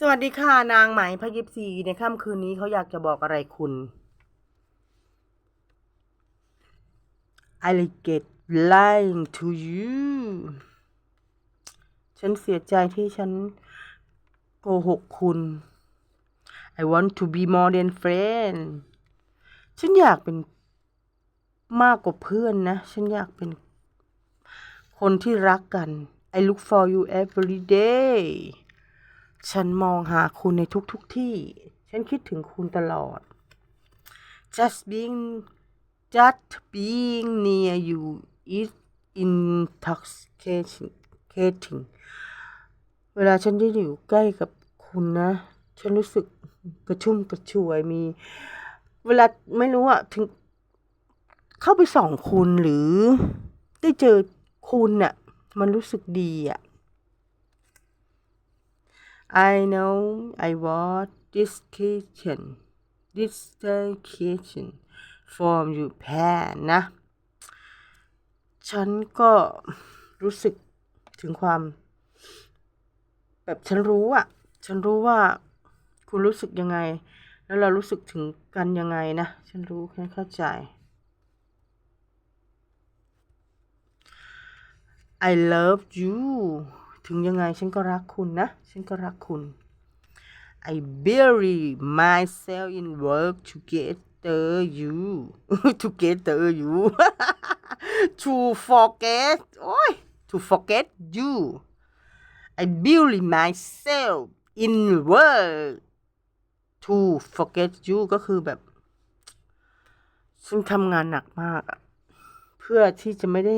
สวัสดีค่ะ นางไหมพระยิปซีในค่ำคืนนี้เขาอยากจะบอกอะไรคุณ I get lying to you ฉันเสียใจที่ฉันโกหกคุณ I want to be more than friend ฉันอยากเป็นมากกว่าเพื่อนนะ ฉันอยากเป็นคนที่รักกัน I look for you every day ฉันมองหาคุณในทุกๆทที่ ฉันคิดถึงคุณตลอด just being just being near you is intoxicating เวลาฉันได้อยู่ใกล้กับคุณนะ ฉันรู้สึกกระชุ่มกระชวยมี เวลาไม่รู้อะถึง เข้าไปส่องคุณหรือได้เจอคุณน่ะ มันรู้สึกดีอะ I know I want this kitchen this kitchen from you pan นะ ฉันก็รู้สึกถึงความ แบบฉันรู้อะฉันรู้ว่าคุณรู้สึกยังไง แล้วเรารู้สึกถึงกันยังไงนะ ฉันรู้ฉันเข้าใจ I love you ถึงยังไงฉันก็รักคุณนะ ฉันก็รักคุณ I bury myself in work to get you to get you to forget โอ้ย to forget you I bury myself in work to forget you ก็คือแบบ ฉันทำงานหนักมากอะเพื่อที่จะไม่ได้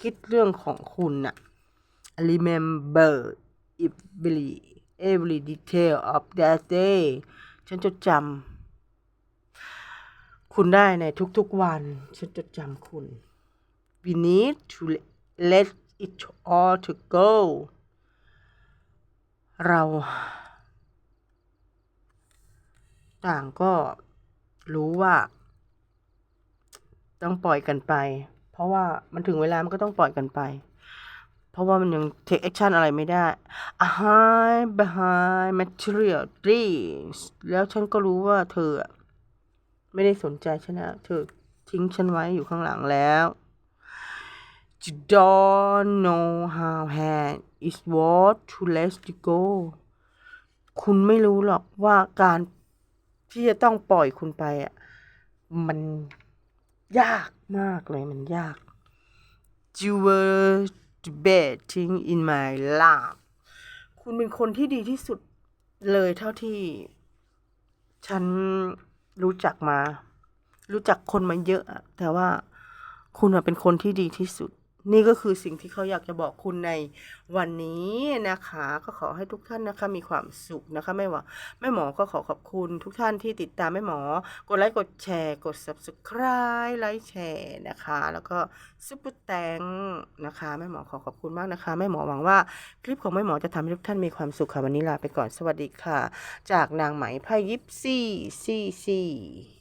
คิดเรื่องของคุณน่ะ remember every every detail of that day ฉันจดจำคุณได้ในทุกๆวัน ฉันจดจำคุณ we need to let it all to go เรา ต่างก็รู้ว่า ต้องปล่อยกันไป เพราะว่ามันถึงเวลามันก็ต้องปล่อยกันไป ราะว่ามันยัง take action อะไรไม่ได้ a high behind material things แล้วฉันก็รู้ว่าเธอไม่ได้สนใจฉันนะเธอทิ้งฉันไว้อยู่ข้างหลังแล้ว you don't know how hard it was to let you go คุณไม่รู้หรอกว่าการที่จะต้องปล่อยคุณไปอะ มันยากมากเลยมันยาก You were the best thing in my life คุณเป็นคนที่ดีที่สุดเลยเท่าที่ ฉันรู้จักมา รู้จักคนมาเยอะแต่ว่าคุณเป็นคนที่ดีที่สุด นี่ก็คือสิ่งที่เขาอยากจะบอกคุณในวันนี้นะคะ ก็ขอให้ทุกท่านนะคะมีความสุขนะคะไม่ว่าแม่หมอก็ขอขอบคุณทุกท่านที่ติดตามแม่หมอ กดไลค์กดแชร์ กด subscribe ไลค์แชร์นะคะ แล้วก็ซุปเปอร์แตงนะคะแม่หมอขอขอบคุณมากนะคะแม่หมอหวังว่าคลิปของแม่หมอจะทำให้ทุกท่านมีความสุขค่ะวันนี้ลาไปก่อนสวัสดีค่ะ จากนางไหมไพยิปซี่ซี่ซี่